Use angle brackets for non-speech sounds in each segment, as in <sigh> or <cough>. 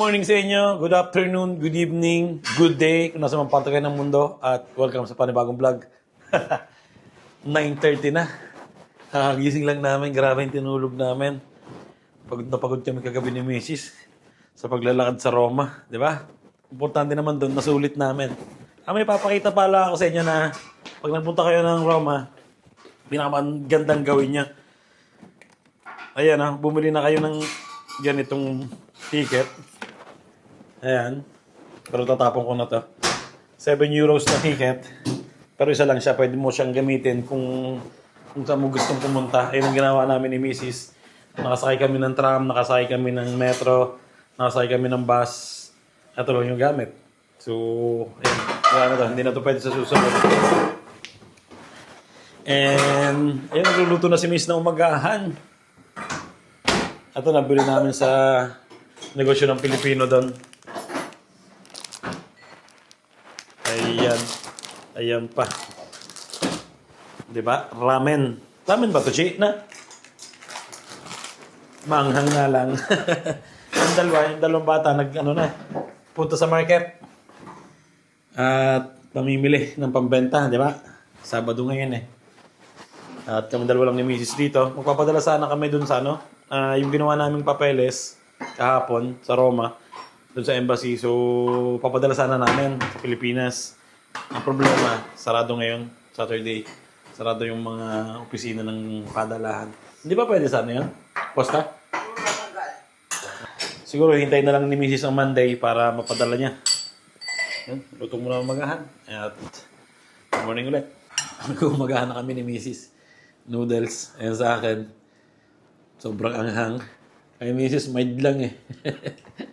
morning sa inyo, good afternoon, good evening, good day, kung nasa mang parte kayo ng mundo, at welcome sa panibagong vlog. <laughs> 9.30 na. Kakagising lang namin, grabe yung tinulog namin. Pagod na pagod kami kagabi ni Mrs. sa paglalakad sa Roma, di ba? Importante naman doon, nasulit namin. Ah, may papakita pala ako sa inyo na pag nagpunta kayo ng Roma, pinakamagandang gawin niya. Ayan ah, bumili na kayo ng ganitong ticket. Ayan. Pero tatapon ko na to. 7 euros na ticket. Pero isa lang siya, pwede mo siyang gamitin kung kung saan mo gustong pumunta. Ayun ang ginawa namin ni Mrs. Nakasakay kami ng tram, nakasakay kami ng metro, nakasakay kami ng bus. Ito lang yung gamit. So, ayun. Wala na to. Hindi na to pwede sa susunod. And, ayun, nagluluto na si Miss na umagahan. Ito, nabili namin sa negosyo ng Pilipino doon. Ayan. Ayan pa. Di ba? Ramen. Ramen ba to, Chi? Na? Manghang na lang. <laughs> yung dalawa, yung dalawang bata, nag, ano na, punta sa market. At pamimili ng pambenta, di ba? Sabado ngayon eh. At kami dalawa lang ni Mrs. dito. Magpapadala sana kami dun sa ano, ah, yung ginawa naming papeles kahapon sa Roma, dun sa embassy. So, papadala sana namin sa Pilipinas. Ang problema, sarado ngayon, Saturday. Sarado yung mga opisina ng padalahan. Hindi ba pwede sana yun? Posta? Siguro hintayin na lang ni Mrs. ang Monday para mapadala niya. Yan, luto muna magahan. At good morning ulit. <laughs> Nag-umagahan na kami ni Mrs. Noodles. Ayan sa akin. Sobrang anghang. Kay Mrs. mild lang eh. <laughs>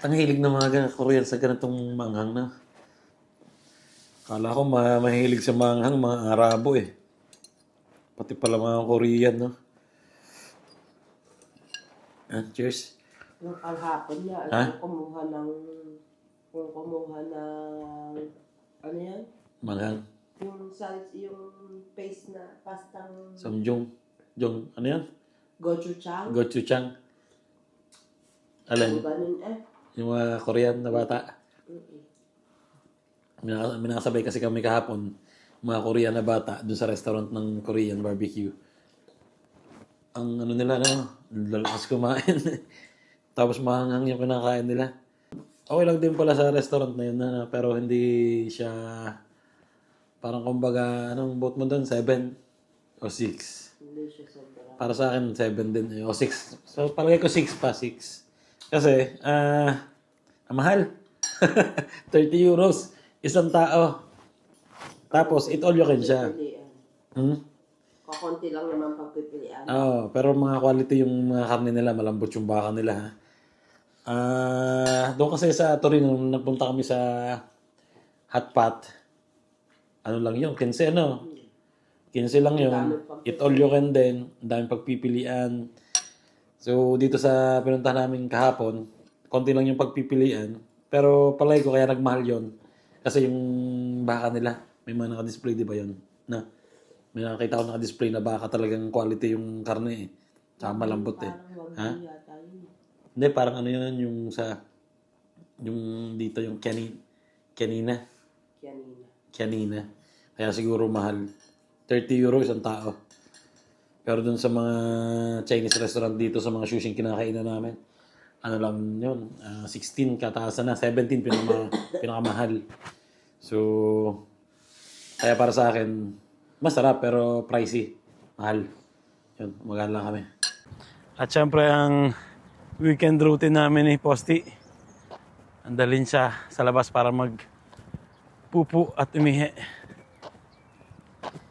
Ang hilig ng mga gan- Korean sa ganitong manghang na. Kala ko ma mahilig sa manghang mga Arabo eh. Pati pala mga Korean, no? Ah, cheers. Nung kahapon niya, Ha? ano, kumuha ng, kung kumuha ng, ano yan? Manghang. Yung salsa, yung paste na pastang Samjong. Jong, ano yan? gochujang. Gochujang. Yung Alin? ganun eh. Yung mga Korean na bata. Minakasabay kasi kami kahapon, mga Korean na bata, dun sa restaurant ng Korean barbecue. Ang ano nila, no? Lalakas kumain. <laughs> Tapos mahanghang yung kinakain nila. Okay lang din pala sa restaurant na yun, na, pero hindi siya... Parang kumbaga, anong vote mo doon? 7 o 6? Hindi siya sobra. Para sa akin, 7 din. eh, O 6. So, palagay ko 6 pa, 6. Kasi, ah, ang mahal. <laughs> 30 euros. Isang tao. Tapos, it all you can siya. Hmm? Kakunti lang naman pagpipilian. Oo, pero mga quality yung mga karne nila, malambot yung baka nila. ha. Ah, doon kasi sa Torino, nung nagpunta kami sa Hot Pot, ano lang yun, 15 ano? 15 lang yun. It all you can din. Ang daming pagpipilian. So, dito sa pinuntahan namin kahapon, konti lang yung pagpipilian. Pero palay ko kaya nagmahal yon Kasi yung baka nila, may mga naka-display, di ba yun? Na, may nakakita ko naka-display na baka talagang quality yung karne eh. Tsaka malambot eh. Parang Ha? yun. Hindi, parang ano yun yung sa, yung dito yung kani, kanina. Kanina. Kanina. Kaya siguro mahal. 30 euro isang tao. Pero dun sa mga Chinese restaurant dito, sa mga sushi kinakainan namin, ano lang yun, ah, 16 kataasan na, 17 pinaka, <coughs> pinakamahal. So, kaya para sa akin, masarap pero pricey. Mahal. Yun, umagaan lang kami. At syempre ang weekend routine namin ni Posti. Andalin siya sa labas para mag pupu at umihi.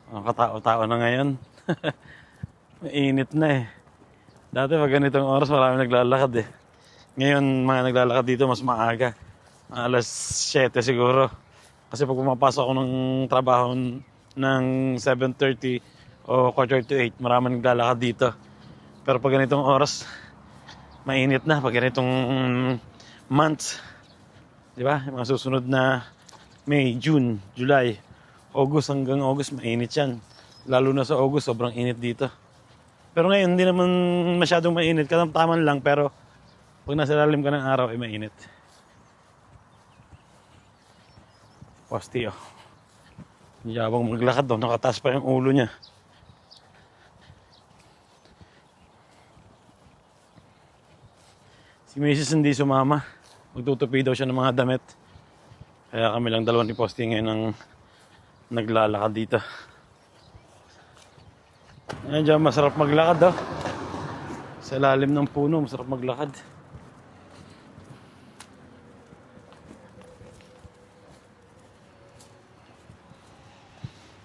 Ang katao-tao na ngayon. <laughs> Mainit na eh. Dati pag ganitong oras marami naglalakad eh. Ngayon mga naglalakad dito mas maaga. Alas 7 siguro. Kasi pag pumapasok ako ng trabaho ng 7.30 o quarter to 8, marami naglalakad dito. Pero pag ganitong oras, mainit na. Pag ganitong months, di ba? Mga susunod na May, June, July, August hanggang August, mainit yan. Lalo na sa August, sobrang init dito. Pero ngayon, hindi naman masyadong mainit. Katamtaman lang, pero pag nasa lalim ka ng araw, ay mainit. Posti, oh. Yabang maglakad daw, nakataas pa yung ulo niya. Si Mrs. hindi sumama. Magtutupi daw siya ng mga damit. Kaya kami lang dalawa ni Posti ngayon ang naglalakad dito. Ayan dyan, masarap maglakad daw. Sa lalim ng puno, masarap maglakad.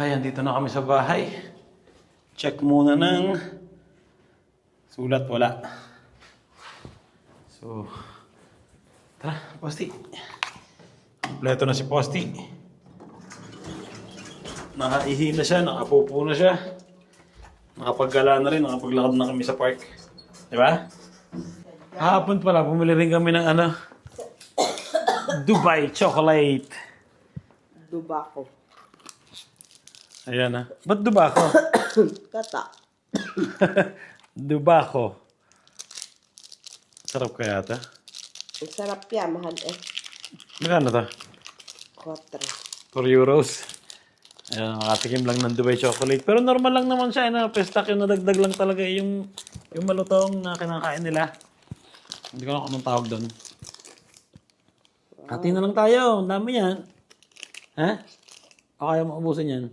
Ayan, dito na kami sa bahay. Check muna ng sulat, wala. So, tara, Posti. Kompleto na si Posti. Nakaihi na siya, nakapupo na siya. Nakapaggala na rin, nakapaglakad na kami sa park. Di ba? Hapon pala, bumili rin kami ng ano, Dubai chocolate. Dubako. Ayan na. Ba't Dubako? <coughs> Kata. <coughs> Dubako. Sarap kaya ata. Ang sarap yan, mahal eh. Magkano to? 4. 4 euros. Ayan, makatikim lang ng Dubai chocolate. Pero normal lang naman siya. Ano, pestak yung nadagdag lang talaga yung, yung malutong na kinakain nila. Hindi ko alam anong tawag doon. Hati na lang tayo. Ang dami yan. Ha? O kaya mo ubusin yan?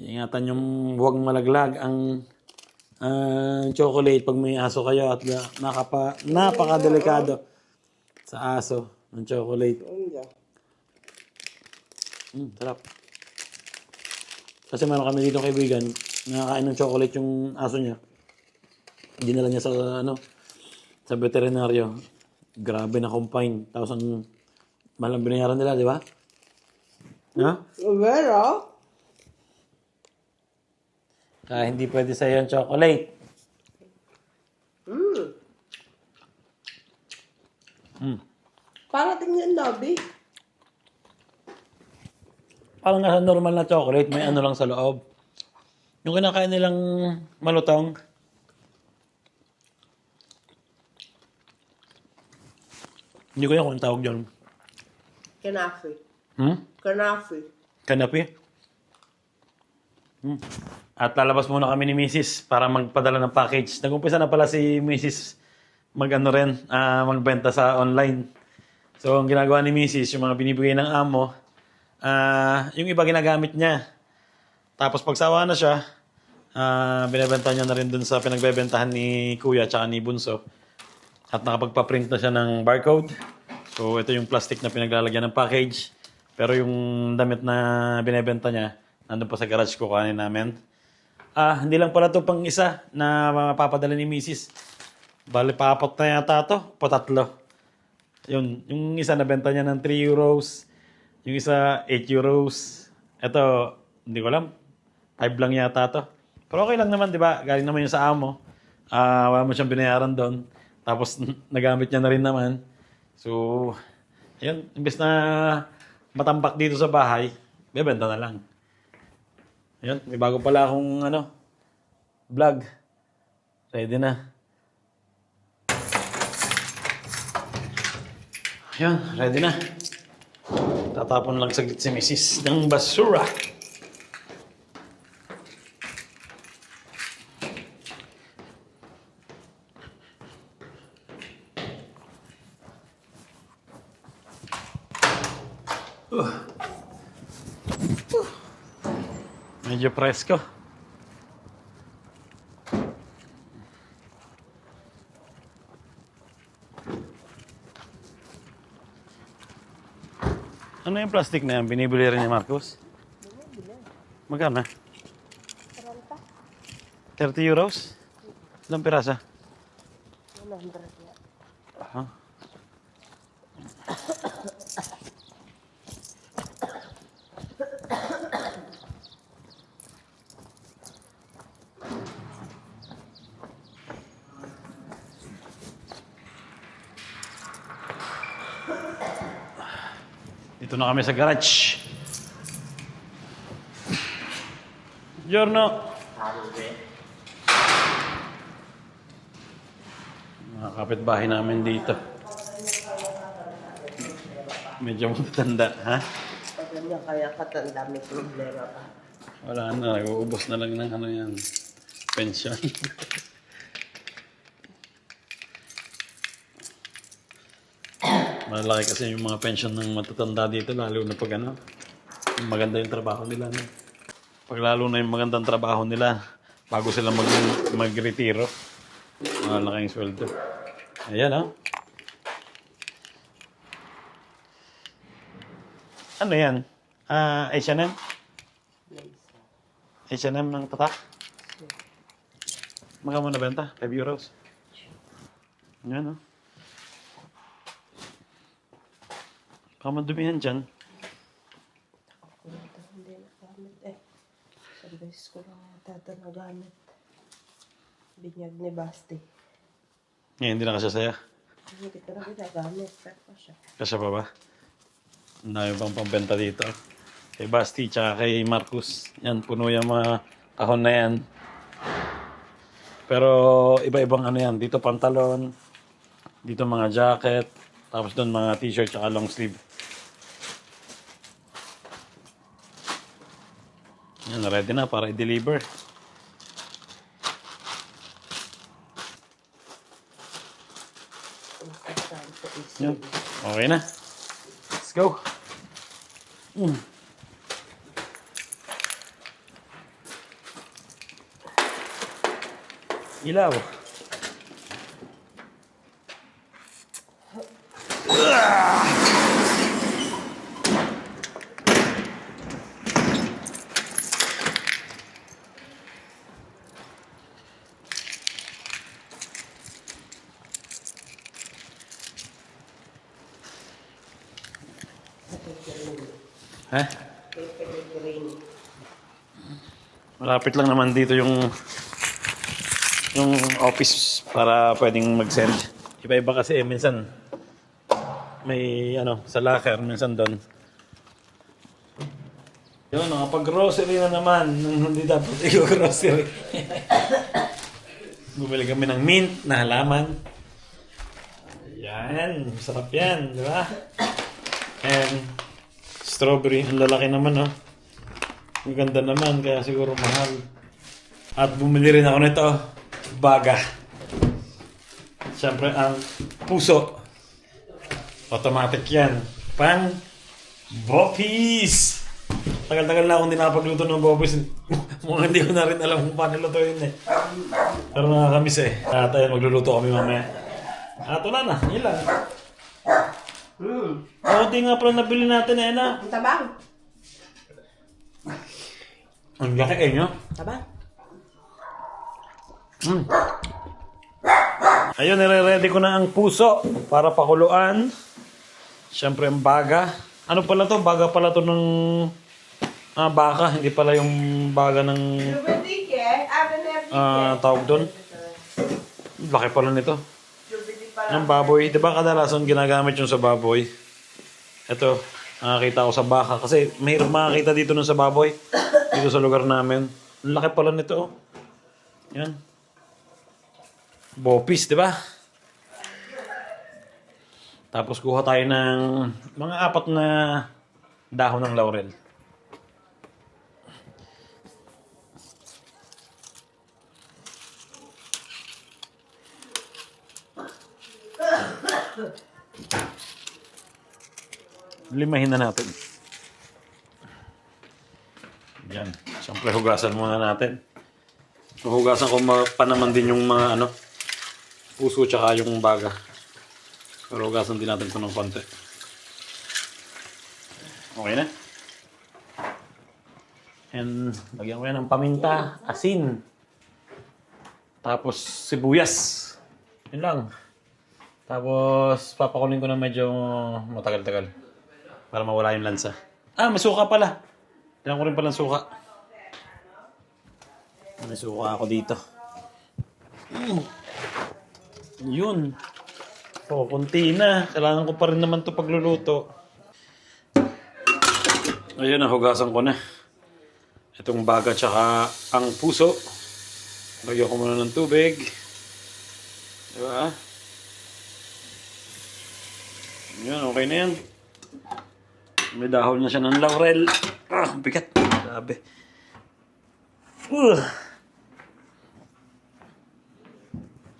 Ingatan yung huwag malaglag ang ah, chocolate pag may aso kayo at na- nakapa, napakadelikado sa aso ng chocolate. Mm, sarap. Kasi meron kami dito kaibigan, nakakain ng chocolate yung aso niya. Dinala niya sa ano, sa veterinaryo. Grabe na confine. Tapos ang mahal ang binayaran nila, di ba? Ha? Pero, Kaya hindi pwede sa'yo yung chocolate. mm, Mm. para tingnan Dobby. Parang nasa normal na chocolate, may ano lang sa loob. Yung kinakain nilang malutong, hindi ko yan kung tawag yun. Kanafi. Hmm? Kanafi. Kanapi? Hmm. At lalabas muna kami ni Mrs. para magpadala ng package. Nag-umpisa na pala si Mrs. mag-ano rin, ah, magbenta sa online. So, ang ginagawa ni Mrs., yung mga binibigay ng amo, ah, yung iba ginagamit niya. Tapos pagsawa na siya, ah, binibenta niya na rin dun sa pinagbebentahan ni Kuya at ni Bunso. At nakapagpa-print na siya ng barcode. So, ito yung plastic na pinaglalagyan ng package. Pero yung damit na binebenta niya, nandun pa sa garage ko kanin namin. Ah, hindi lang pala to pang isa na mapapadala ni Mrs. Bali, papat na yata to. Patatlo. Yun, yung isa nabenta niya ng 3 euros. Yung isa, 8 euros. Ito, hindi ko alam. 5 lang yata to. Pero okay lang naman, di ba? Galing naman yung sa amo. Ah, wala mo siyang binayaran doon. Tapos, <laughs> nagamit niya na rin naman. So, yun, imbes na matambak dito sa bahay, bebenta na lang. Yun, may bago pala akong ano, vlog. Ready na. Yun, ready na. Tatapon lang saglit si Mrs. ng basura. Medyo presko. Ano yung plastic na yan? Binibili rin ni Marcos? Magkano? 30 euros? Ilang pirasa? 100 Dito na kami sa garage. Giorno. Mga kapitbahay namin dito. Medyo matanda, ha? Pag ganyan kaya katanda, may problema pa. Wala na, nag-uubos na lang ng ano yan. Pension. <laughs> Malaki kasi yung mga pension ng matatanda dito, lalo na pag ano, maganda yung trabaho nila. No? Pag lalo na yung magandang trabaho nila, bago sila mag mag-retiro, malaki yung sweldo. Ayan, oh. Ano yan? Ah, H&M? H&M ng tatak? Magkano na benta? 5 euros. Yan, oh. Baka madumihan dyan. Hindi nagamit eh. Isang beses ko lang ito nagamit. Binyag ni Basti. Ngayon, hindi na kasi saya. Hindi ko na ginagamit. Pero siya. Kasi pa ba? Ang dami pang pambenta dito. Kay Basti, tsaka kay Marcus. Yan, puno yung mga kahon na yan. Pero iba-ibang ano yan. Dito pantalon. Dito mga jacket. Tapos doon mga t-shirt tsaka long sleeve. Yan, ready na para i-deliver. Yan. Okay na. Let's go. Mm. Ilaw. Ha? Malapit lang naman dito yung yung office para pwedeng mag-send. Iba-iba kasi eh, minsan may ano sa locker, minsan doon. Yun, nakapag-grocery na naman nung hindi dapat <laughs> i-grocery. <coughs> Bumili kami ng mint na halaman. Yan, masarap yan, di ba? And strawberry, ang lalaki naman, oh. Ang ganda naman, kaya siguro mahal. At bumili rin ako nito, baga. Siyempre, ang puso. Automatic yan. Pang Boppies! Tagal-tagal na akong hindi nakapagluto ng Boppies. <laughs> Mukhang hindi ko na rin alam kung paano lutuin eh. Pero nakakamiss eh. At ayun, magluluto kami mamaya. At wala na, yun lang. Oh, di nga pala nabili natin eh na. Ang tabang. Ang laki eh, no? Tabang. Mm. Ayun, nire-ready ko na ang puso para pakuluan. Siyempre ang baga. Ano pala to? Baga pala to ng ah, baka. Hindi pala yung baga ng ah, tawag doon. Laki pala nito. Ng baboy. Di ba kadalasan ginagamit yung sa baboy? Ito, nakakita ko sa baka. Kasi mahirap makakita dito nun sa baboy. Dito sa lugar namin. Ang laki pala nito. Oh. Yan. Bopis, di ba? Tapos kuha tayo ng mga apat na dahon ng laurel. Limahin na natin. Yan. Siyempre hugasan muna natin. Hugasan ko pa naman din yung mga ano, puso tsaka yung baga. Pero hugasan din natin ito ng konti. Okay na? And lagyan ko yan ng paminta, asin. Tapos sibuyas. Yun lang. Tapos papakunin ko na medyo matagal-tagal. Para mawala yung lansa. Ah, may suka pala. Kailangan ko rin palang suka. May suka ako dito. Mm. Yun. O, kunti na. Kailangan ko pa rin naman to pagluluto. Ayun, nahugasan ko na. Itong baga tsaka ang puso. Lagyan ko muna ng tubig. Diba? Yan, okay na yan. May dahon na siya ng laurel. Ah, bigat. Grabe. Uh.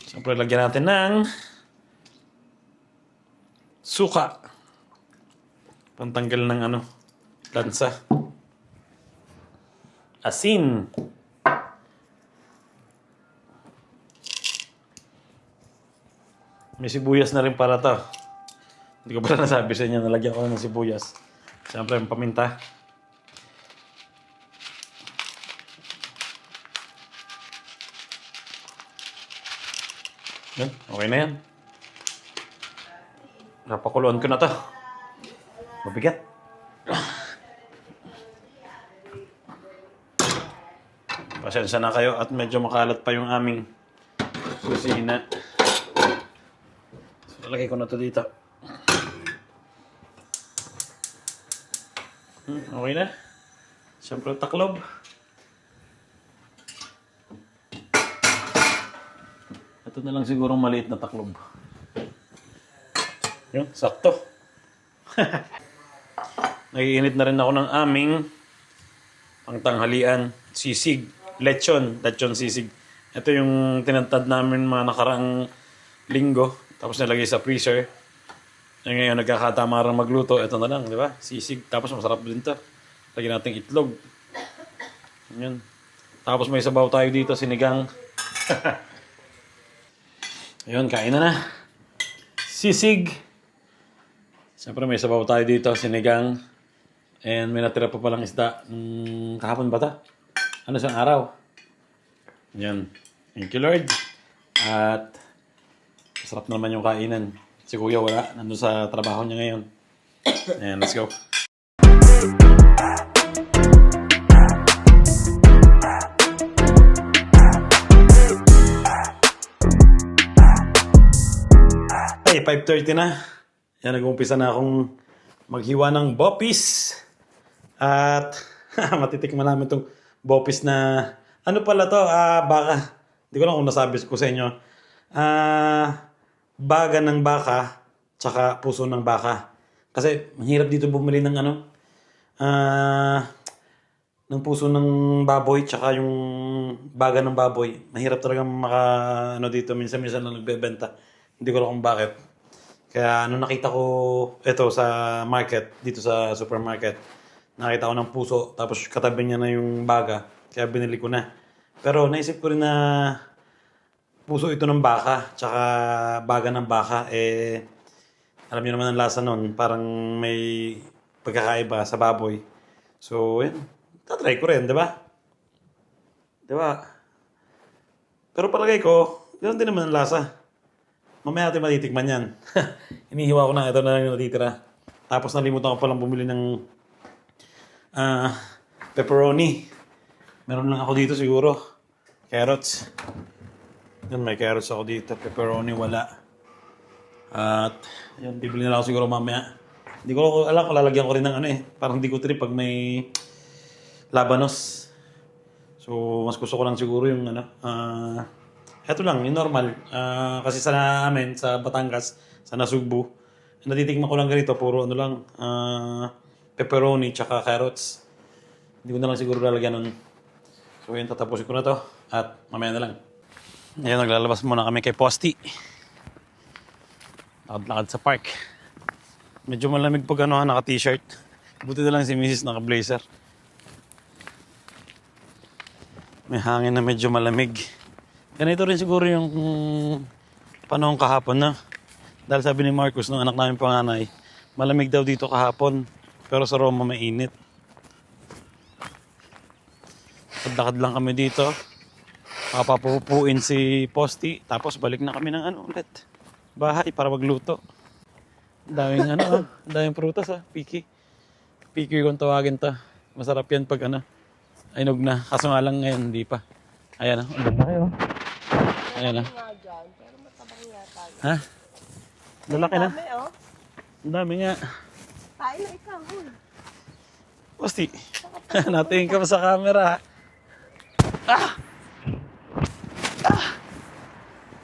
Siyempre, lagyan natin ng suka. Pantanggal ng ano, lansa. Asin. May sibuyas na rin para to. Hindi ko pala nasabi sa inyo, nalagyan ko na ng sibuyas. Siyempre, ang paminta. Yan, okay na yan. Napakuluan ko na to. Mabigat. Pasensya na kayo at medyo makalat pa yung aming kusina. So, lagay ko na to dito. Hmm, okay na. Siyempre taklob. Ito na lang siguro maliit na taklob. Yun, sakto. <laughs> Nagiinit na rin ako ng aming pangtanghalian, sisig, lechon, lechon sisig. Ito yung tinantad namin mga nakaraang linggo, tapos nilagay sa freezer. Eh, ngayon nagkakatamarang magluto, ito na lang, di ba? Sisig, tapos masarap din to. Lagyan natin itlog. Yan. Tapos may sabaw tayo dito, sinigang. <laughs> Ayun, kain na na. Sisig. Siyempre may sabaw tayo dito, sinigang. And may natira pa palang isda. Mm, kahapon ba ta? Ano siyang araw? Yan. Thank you, Lord. At masarap na naman yung kainan. Si Kuya wala. Nandun sa trabaho niya ngayon. Ayan, let's go. Ay, 5.30 na. Yan, nag-umpisa na akong maghiwa ng bopis. At <laughs> matitikman namin itong bopis na... Ano pala to? Ah, baka. Hindi ko lang kung nasabi ko sa inyo. Ah, baga ng baka, tsaka puso ng baka. Kasi mahirap dito bumili ng ano, ah, ng puso ng baboy, tsaka yung baga ng baboy. Mahirap talaga maka, ano dito, minsan-minsan lang nagbebenta. Hindi ko alam kung bakit. Kaya nung nakita ko ito sa market, dito sa supermarket, nakita ko ng puso, tapos katabi niya na yung baga. Kaya binili ko na. Pero naisip ko rin na puso ito ng baka, tsaka baga ng baka, eh, alam niyo naman ang lasa nun, parang may pagkakaiba sa baboy. So, yun, tatry ko rin, di ba? Di ba? Pero palagay ko, ganoon din naman ang lasa. Mamaya natin matitikman yan. <laughs> Inihiwa ko na, ito na lang yung natitira. Tapos nalimutan ko palang bumili ng ah pepperoni. Meron lang ako dito siguro. Carrots. Yan, may carrots ako dito. Pepperoni, wala. At, yan, bibili na lang siguro mamaya. Hindi ko alam lalagyan ko rin ng ano eh. Parang hindi ko trip pag may labanos. So, mas gusto ko lang siguro yung ano. ah eto lang, yung normal. Ah, kasi sa amin, sa Batangas, sa Nasugbu, natitikman ko lang ganito, puro ano lang, ah, pepperoni tsaka carrots. Hindi ko na lang siguro lalagyan nun. So yun, tatapusin ko na to. At mamaya na lang. Ngayon, naglalabas muna kami kay Posti. Lakad-lakad sa park. Medyo malamig pag ano, naka-t-shirt. Buti na lang si Mrs. naka-blazer. May hangin na medyo malamig. Ganito rin siguro yung mm, panahon kahapon na. Dahil sabi ni Marcus, nung anak namin panganay, malamig daw dito kahapon. Pero sa Roma mainit. Lakad lang kami dito. Papapupuin si Posti. Tapos balik na kami ng ano ulit. Bahay para magluto. Daming ano ah. Daming prutas ah. Piki. Piki kung tawagin to. Masarap yan pag ano. Aynog na. Kaso nga lang ngayon hindi pa. Ayan ah. Ang ganda kayo. Ayan ah. Yata. yun. Ha? Lalaki na. Oh. Ang dami nga. Kain na ikaw, huy. Posti. <laughs> Natingin ka pa sa camera. Ah! Ah!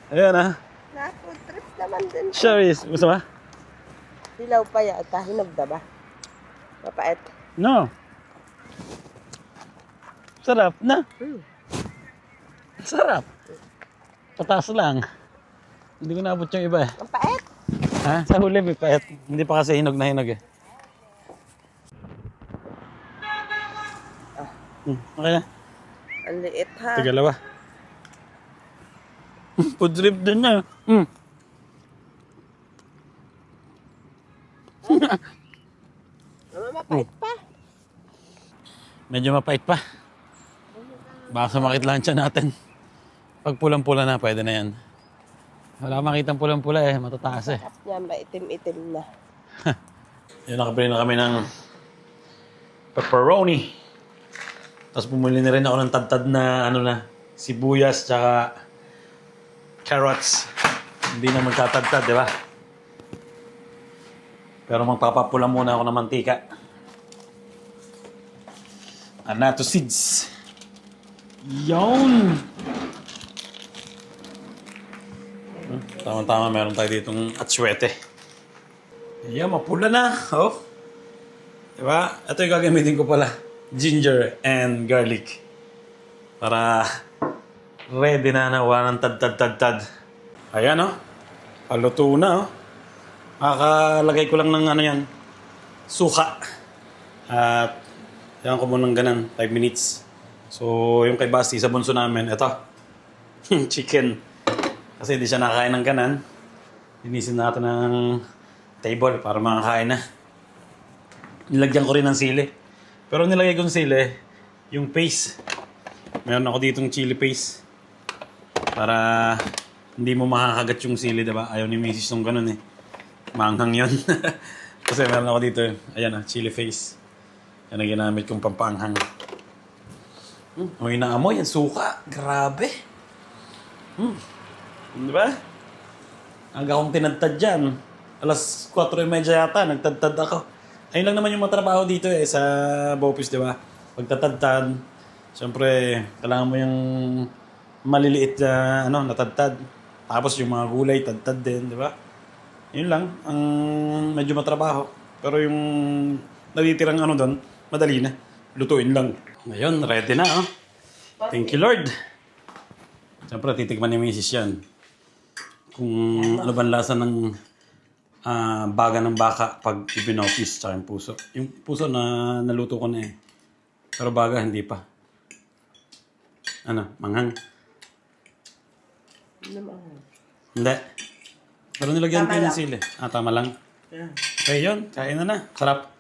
Ayan ah. Naku, trip naman din. Charis. Gusto ba? Dilaw pa yata, hinog na ba? Mapait. No. Sarap na. Hmm. Sarap. Pataas lang. Hindi ko naabot yung iba eh. Mapait. Ha? Sa huli may payat. Hindi pa kasi hinog na hinog eh. Hmm, okay na. Ang liit ha. Tigalawa. Food trip din na. Hmm. Mama, mapait pa. Medyo mapait pa. Baka sumakit lang siya natin. Pag pulang-pula na, pwede na yan. Wala makitang pulang-pula eh. Matataas eh. At niya, maitim-itim na. <laughs> Yan, nakabili na kami ng pepperoni. Tapos bumili na rin ako ng tad-tad na ano na, sibuyas tsaka carrots. Hindi na magtatad-tad, di ba? Pero magpapapula muna ako ng mantika. Anato seeds. Yon! Hmm, Tama-tama, meron tayo ditong atsuete. Ayan, mapula na. Oh. Diba? Ito yung gagamitin ko pala. Ginger and garlic. Para ready na na. Wala ng tad-tad-tad-tad. Ayan, oh. Paluto na, oh. Makakalagay ko lang ng ano yan. Suka. At yan ko muna ng ganan. 5 minutes. So, yung kay Basti sa bunso namin, ito. <laughs> Chicken. Kasi hindi siya nakain ng ganan. Linisin natin ng table para makakain na. Nilagyan ko rin ng sili. Pero nilagay ko ng sili, yung paste. Meron ako ditong chili paste. Para hindi mo makakagat yung sili, diba? Ayaw ni Mrs. nung ganun eh. Manghang yun. <laughs> Kasi meron ako dito, ayan ah, chili paste. Yan ang ginamit kong pampanghang. Hmm, amoy na amoy, ang suka. Grabe. Hmm. Di ba? Hanggang akong tinadtad dyan. Alas 4.30 yata, nagtadtad ako. Ayun lang naman yung matrabaho dito eh, sa Bopis, di ba? Pagtatadtad, siyempre, kailangan mo yung maliliit na, ano, natadtad. Tapos yung mga gulay, tadtad din, di ba? Yun lang, ang medyo matrabaho. Pero yung natitirang ano doon, madali na. Lutuin lang. Ngayon, ready na, oh. Thank you, Lord. Siyempre, titikman ni Mrs. yan kung ano ba lasa ng ah, baga ng baka pag ibinopis tsaka yung puso. Yung puso na naluto ko na eh. Pero baga hindi pa. Ano, manghang? Hindi. Pero nilagyan ko ng sili. Ah, tama lang. Yan. Okay, yun. Kain na na. Sarap.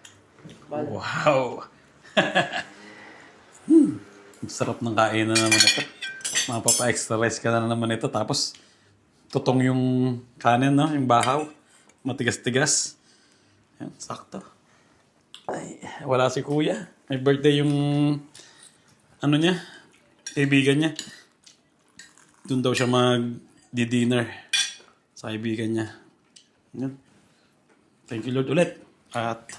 Wow! <laughs> hmm. Sarap ng kain na naman ito. Mapapa-extra rice ka na naman ito. Tapos, tutong yung kanin, no? Yung bahaw. Matigas-tigas. Yan, sakto. Ay, wala si kuya. May birthday yung ano niya, kaibigan niya. Doon daw siya mag-dinner sa kaibigan niya. Yan. Thank you Lord ulit. At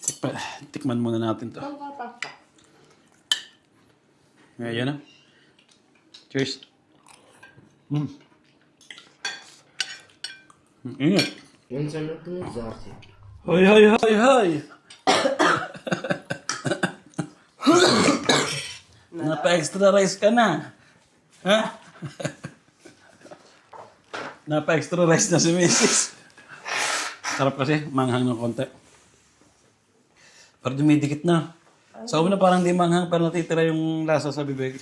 tikma, tikman muna natin to. Ngayon na. Cheers. Mm. Mm, Ingat. Yun sa Zati. Hoy, hoy, hoy, hoy! <coughs> Napa-extra rice ka na. Ha? <laughs> Napa-extra rice na si Mrs. Sarap kasi, manghang ng konti. Pero dumidikit na. Sa una parang di manghang, pero natitira yung lasa sa bibig.